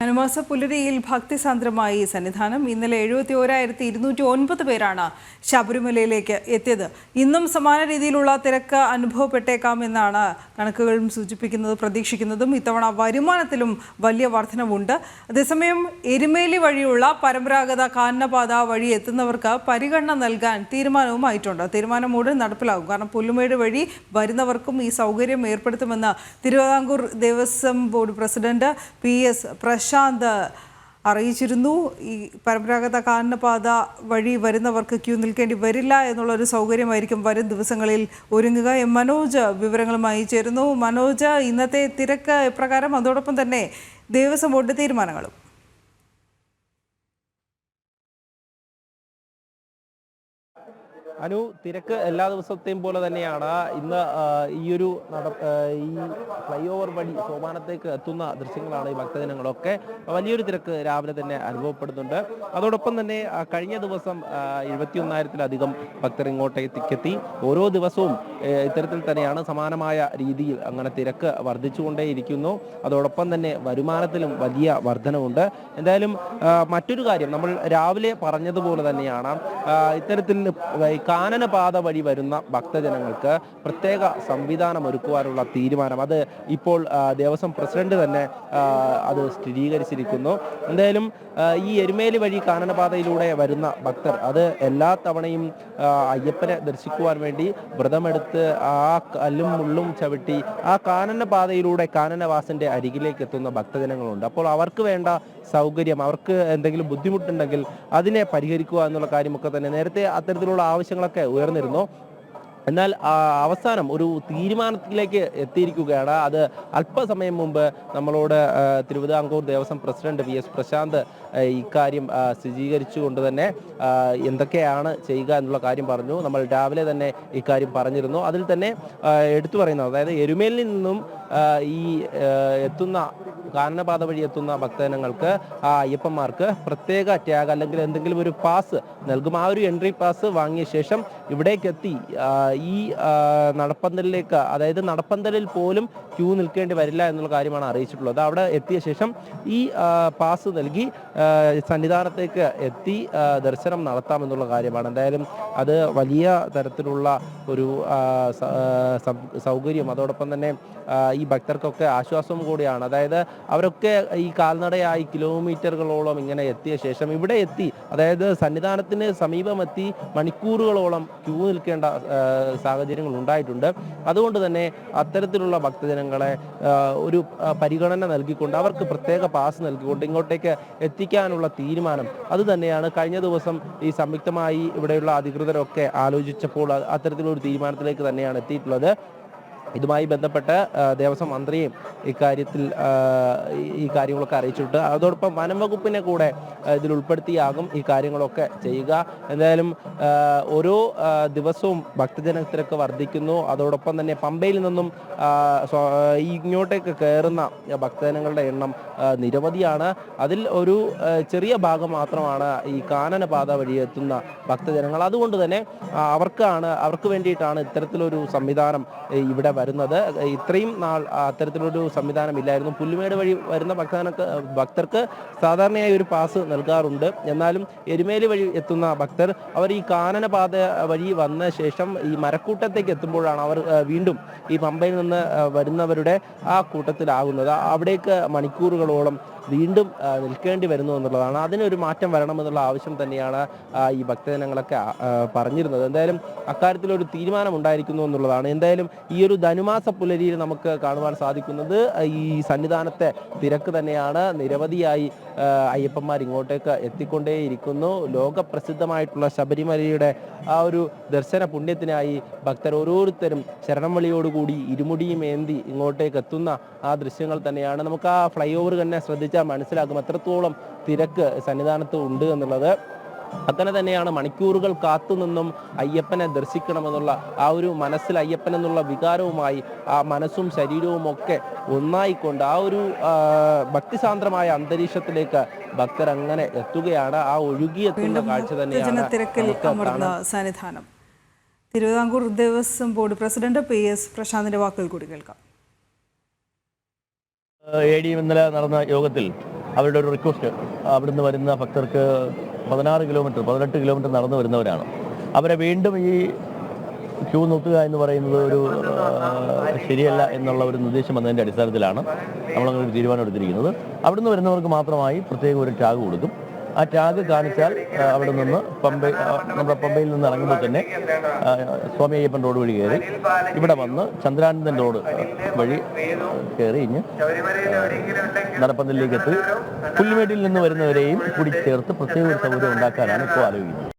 ധനുമാസ പുലരിയിൽ ഭക്തിസാന്ദ്രമായി സന്നിധാനം. ഇന്നലെ എഴുപത്തി ഓരായിരത്തി ഇരുന്നൂറ്റി ഒൻപത് പേരാണ് ശബരിമലയിലേക്ക് എത്തിയത്. ഇന്നും സമാന രീതിയിലുള്ള തിരക്ക് അനുഭവപ്പെട്ടേക്കാം എന്നാണ് കണക്കുകളും സൂചിപ്പിക്കുന്നത് പ്രതീക്ഷിക്കുന്നതും. ഇത്തവണ വരുമാനത്തിലും വലിയ വർധനവുണ്ട്. അതേസമയം എരുമേലി വഴിയുള്ള പരമ്പരാഗത കാനനപാത വഴി എത്തുന്നവർക്ക് പരിഗണന നൽകാൻ തീരുമാനവുമായിട്ടുണ്ട്. തീരുമാനം ഉടൻ നടപ്പിലാകും. കാരണം പുല്ലുമേട് വഴി വരുന്നവർക്കും ഈ സൗകര്യം ഏർപ്പെടുത്തുമെന്ന് Thiruvithamkoor Devaswom board president P S Prashanth അറിയിച്ചിരുന്നു. ഈ പരമ്പരാഗത കാനനപാത വഴി വരുന്നവർക്ക് ക്യൂ നിൽക്കേണ്ടി വരില്ല എന്നുള്ള ഒരു സൗകര്യമായിരിക്കും വരും ദിവസങ്ങളിൽ ഒരുങ്ങുക എം മനോജ് വിവരങ്ങളുമായി ചേരുന്നു. മനോജ് ഇന്നത്തെ തിരക്ക് എപ്രകാരം? അതോടൊപ്പം തന്നെ ദേവസ്വം ബോർഡ് തീരുമാനങ്ങളും. അനു തിരക്ക് എല്ലാ ദിവസത്തെയും പോലെ തന്നെയാണ്. ഇന്ന് ആ, ഈ ഒരു നട ഈ ഫ്ലൈ ഓവർ വഴി സോപാനത്തേക്ക് എത്തുന്ന ദൃശ്യങ്ങളാണ് ഈ ഭക്തജനങ്ങളൊക്കെ വലിയൊരു തിരക്ക് രാവിലെ തന്നെ അനുഭവപ്പെടുന്നുണ്ട്. അതോടൊപ്പം തന്നെ കഴിഞ്ഞ ദിവസം എഴുപത്തിയൊന്നായിരത്തിലധികം ഭക്തർ ഇങ്ങോട്ടേക്ക് എത്തി ഓരോ ദിവസവും ഇത്തരത്തിൽ തന്നെയാണ് സമാനമായ രീതിയിൽ അങ്ങനെ തിരക്ക് വർദ്ധിച്ചുകൊണ്ടേയിരിക്കുന്നു. അതോടൊപ്പം തന്നെ വരുമാനത്തിലും വലിയ വർധനവുണ്ട്. എന്തായാലും മറ്റൊരു കാര്യം നമ്മൾ രാവിലെ പറഞ്ഞതുപോലെ തന്നെയാണ് ഇത്തരത്തിൽ കാനനപാത വഴി വരുന്ന ഭക്തജനങ്ങൾക്ക് പ്രത്യേക സംവിധാനം ഒരുക്കുവാനുള്ള തീരുമാനം. അത് ഇപ്പോൾ ദേവസ്വം പ്രസിഡന്റ് തന്നെ അത് സ്ഥിരീകരിച്ചിരിക്കുന്നു. എന്തായാലും ഈ എരുമേലി വഴി കാനനപാതയിലൂടെ വരുന്ന ഭക്തർ അത് എല്ലാ തവണയും അയ്യപ്പനെ ദർശിക്കുവാൻ വേണ്ടി വ്രതമെടുത്ത് ആ കല്ലും മുള്ളും ചവിട്ടി ആ കാനനപാതയിലൂടെ കാനനവാസന്റെ അരികിലേക്ക് എത്തുന്ന ഭക്തജനങ്ങളുണ്ട്. അപ്പോൾ അവർക്ക് വേണ്ട സൗകര്യം അവർക്ക് എന്തെങ്കിലും ബുദ്ധിമുട്ടുണ്ടെങ്കിൽ അതിനെ പരിഹരിക്കുക എന്നുള്ള കാര്യമൊക്കെ തന്നെ നേരത്തെ അത്തരത്തിലുള്ള ആവശ്യങ്ങളൊക്കെ ഉയർന്നിരുന്നു. എന്നാൽ അവസാനം ഒരു തീരുമാനത്തിലേക്ക് എത്തിയിരിക്കുകയാണ്. അത് അല്പസമയം മുമ്പ് നമ്മളോട് Thiruvithamkoor Devaswom president V S Prashanth ഇക്കാര്യം സ്ഥിരീകരിച്ചുകൊണ്ട് തന്നെ എന്തൊക്കെയാണ് ചെയ്യുക എന്നുള്ള കാര്യം പറഞ്ഞു. നമ്മൾ രാവിലെ തന്നെ ഇക്കാര്യം പറഞ്ഞിരുന്നു. അതിൽ തന്നെ എടുത്തു പറയുന്നത്. അതായത് എരുമേലിൽ നിന്നും ഈ എത്തുന്ന കാനനപാത വഴി എത്തുന്ന ഭക്തജനങ്ങൾക്ക് ആ അയ്യപ്പന്മാർക്ക് പ്രത്യേക ടാഗ് അല്ലെങ്കിൽ എന്തെങ്കിലും ഒരു പാസ് നൽകും. ആ ഒരു എൻട്രി പാസ് വാങ്ങിയ ശേഷം ഇവിടേക്കെത്തി. ഈ നടപ്പന്തലിലേക്ക് അതായത് നടപ്പന്തലിൽ പോലും ക്യൂ നിൽക്കേണ്ടി വരില്ല എന്നുള്ള കാര്യമാണ് അറിയിച്ചിട്ടുള്ളത്. അവിടെ എത്തിയ ശേഷം ഈ പാസ് നൽകി സന്നിധാനത്തേക്ക് എത്തി ദർശനം നടത്താമെന്നുള്ള കാര്യമാണ്. എന്തായാലും അത് വലിയ തരത്തിലുള്ള ഒരു സൗകര്യം. അതോടൊപ്പം തന്നെ ഈ ഭക്തർക്കൊക്കെ ആശ്വാസവും കൂടിയാണ്. അതായത് അവരൊക്കെ ഈ കാൽനടയായി കിലോമീറ്ററുകളോളം ഇങ്ങനെ എത്തിയ ശേഷം ഇവിടെ എത്തി അതായത് സന്നിധാനത്തിന് സമീപമെത്തി മണിക്കൂറുകളോളം ക്യൂ നിൽക്കേണ്ട സാഹചര്യങ്ങൾ ഉണ്ടായിട്ടുണ്ട്. അതുകൊണ്ട് തന്നെ അത്തരത്തിലുള്ള ഭക്തജനങ്ങളെ ആ, ഒരു പരിഗണന നൽകിക്കൊണ്ട് അവർക്ക് പ്രത്യേക പാസ് നൽകിക്കൊണ്ട് ഇങ്ങോട്ടേക്ക് എത്തിക്കാനുള്ള തീരുമാനം. അത് തന്നെയാണ് കഴിഞ്ഞ ദിവസം ഈ സംയുക്തമായി ഇവിടെയുള്ള അധികൃതരൊക്കെ ആലോചിച്ചപ്പോൾ അത്തരത്തിലൊരു തീരുമാനത്തിലേക്ക് തന്നെയാണ് എത്തിയിട്ടുള്ളത്. ഇതുമായി ബന്ധപ്പെട്ട് ദേവസ്വം മന്ത്രിയും ഇക്കാര്യത്തിൽ ഈ- കാര്യങ്ങളൊക്കെ അറിയിച്ചിട്ടുണ്ട്. അതോടൊപ്പം വനം വകുപ്പിനെ കൂടെ ഇതിൽ ഉൾപ്പെടുത്തിയാകും ഈ കാര്യങ്ങളൊക്കെ ചെയ്യുക. എന്തായാലും ഓരോ ദിവസവും ഭക്തജനത്തിരക്ക് വർദ്ധിക്കുന്നു. അതോടൊപ്പം തന്നെ പമ്പയിൽ നിന്നും ഇങ്ങോട്ടേക്ക് കയറുന്ന ഭക്തജനങ്ങളുടെ എണ്ണം നിരവധിയാണ്. അതിൽ ഒരു ചെറിയ ഭാഗം മാത്രമാണ് ഈ കാനനപാത വഴി എത്തുന്ന ഭക്തജനങ്ങൾ. അതുകൊണ്ട് തന്നെ അവർക്കാണ് അവർക്ക് വേണ്ടിയിട്ടാണ് ഇത്തരത്തിലൊരു സംവിധാനം ഇവിടെ വരുന്നത്. ഇത്രയും നാൾ അത്തരത്തിലൊരു സംവിധാനം ഇല്ലായിരുന്നു. പുല്ലുമേട് വഴി വരുന്ന ഭക്തർക്ക് ഭക്തർക്ക് സാധാരണയായി ഒരു പാസ് നൽകാറുണ്ട്. എന്നാലും എരുമേലി വഴി എത്തുന്ന ഭക്തർ അവർ ഈ കാനനപാത വഴി വന്ന ശേഷം ഈ മരക്കൂട്ടത്തേക്ക് എത്തുമ്പോഴാണ് അവർ വീണ്ടും ഈ പമ്പയിൽ നിന്ന് വരുന്നവരുടെ ആ കൂട്ടത്തിലാകുന്നത്. അവിടേക്ക് മണിക്കൂറുകളോളം വീണ്ടും നിൽക്കേണ്ടി വരുന്നു എന്നുള്ളതാണ്. അതിനൊരു മാറ്റം വരണമെന്നുള്ള ആവശ്യം തന്നെയാണ് ഈ ഭക്തജനങ്ങളൊക്കെ പറഞ്ഞിരുന്നത്. എന്തായാലും അക്കാര്യത്തിൽ ഒരു തീരുമാനം ഉണ്ടായിരിക്കുന്നു എന്നുള്ളതാണ്. എന്തായാലും ഈ ഒരു ധനുമാസ പുലരിയിൽ നമുക്ക് കാണുവാൻ സാധിക്കുന്നത് ഈ സന്നിധാനത്തെ തിരക്ക് തന്നെയാണ്. നിരവധിയായി അയ്യപ്പന്മാർ ഇങ്ങോട്ടേക്ക് എത്തിക്കൊണ്ടേയിരിക്കുന്നു. ലോകപ്രസിദ്ധമായിട്ടുള്ള ശബരിമലയുടെ ആ ഒരു ദർശന പുണ്യത്തിനായി ഭക്തർ ഓരോരുത്തരും ശരണം ഇരുമുടിയും ഏന്തി ഇങ്ങോട്ടേക്ക് എത്തുന്ന ആ ദൃശ്യങ്ങൾ തന്നെയാണ്. നമുക്ക് ആ ഫ്ലൈ ഓവർ തന്നെ ശ്രദ്ധിച്ചാൽ മനസ്സിലാകും എത്രത്തോളം തിരക്ക് സന്നിധാനത്ത് ഉണ്ട് എന്നുള്ളത്. അങ്ങനെ തന്നെയാണ് മണിക്കൂറുകൾ കാത്തുനിന്നും അയ്യപ്പനെ ദർശിക്കണമെന്നുള്ള ആ ഒരു മനസ്സിൽ അയ്യപ്പൻ എന്നുള്ള വികാരവുമായി ആ മനസ്സും ശരീരവും ഒക്കെ ഒന്നായിക്കൊണ്ട് ആ ഒരു ഭക്തിസാന്ദ്രമായ അന്തരീക്ഷത്തിലേക്ക് ഭക്തർ അങ്ങനെ എത്തുകയാണ്. ആ ഒഴുകിയെത്തുന്ന കാഴ്ച തന്നെയാണ് Sannidhanam. Thiruvithamkoor Devaswom board president P S പ്രശാന്തിന്റെ വാക്കുകൾ കൂടി കേൾക്കാം. എ ഡി ഇന്നലെ നടന്ന യോഗത്തിൽ അവരുടെ ഒരു റിക്വസ്റ്റ് അവിടുന്ന് വരുന്ന ഭക്തർക്ക് പതിനാറ് കിലോമീറ്റർ പതിനെട്ട് കിലോമീറ്റർ നടന്നു വരുന്നവരാണ്. അവരെ വീണ്ടും ഈ ക്യൂ നോക്കുക എന്ന് പറയുന്നത് ഒരു ശരിയല്ല എന്നുള്ള ഒരു നിർദ്ദേശം വന്നതിന്റെ അടിസ്ഥാനത്തിലാണ് നമ്മളങ്ങനെ ഒരു തീരുമാനം എടുത്തിരിക്കുന്നത്. അവിടുന്ന് വരുന്നവർക്ക് മാത്രമായി പ്രത്യേക ഒരു ടാഗ് കൊടുക്കും. ആ ടാഗ് കാണിച്ചാൽ അവിടെ നിന്ന് പമ്പ നമ്മുടെ പമ്പയിൽ നിന്ന് ഇറങ്ങുമ്പോൾ തന്നെ സ്വാമി അയ്യപ്പൻ റോഡ് വഴി കയറി ഇവിടെ വന്ന് ചന്ദ്രാനന്ദൻ റോഡ് വഴി കയറി ഇഞ്ഞ് നടപ്പന്തലിലേക്ക് എത്തി. പുല്ലുമേട്ടിൽ നിന്ന് വരുന്നവരെയും കൂടി ചേർത്ത് പ്രത്യേക ഒരു സൗകര്യം ഉണ്ടാക്കാനാണ് ഇപ്പോൾ ആലോചിക്കുന്നത്.